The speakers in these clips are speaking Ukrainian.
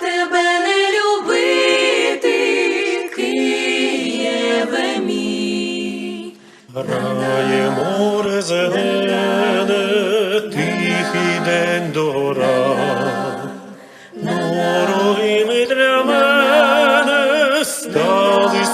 тебе не любити, Києве мій. Грає море зелене,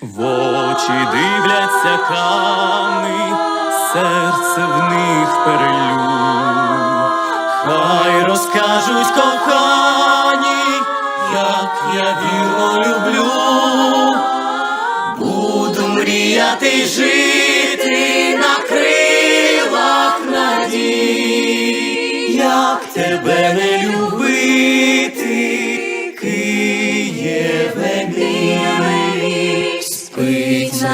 В очі дивляться кани, серце в них перелю. Хай розкажуть кохані, як я вірно люблю. Буду мріяти жити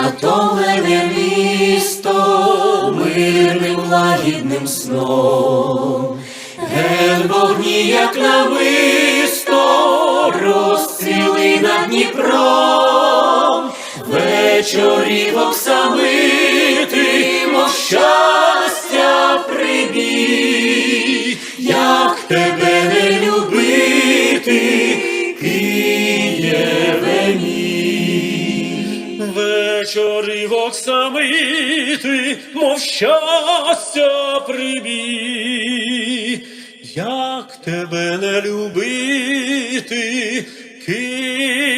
натомлене місто мирним лагідним сном, ген вогні, як нависто, розцвіли над Дніпром, вечорів оксамити, мов Вечори оксамити, мов щастя прибій, як тебе не любити, Києве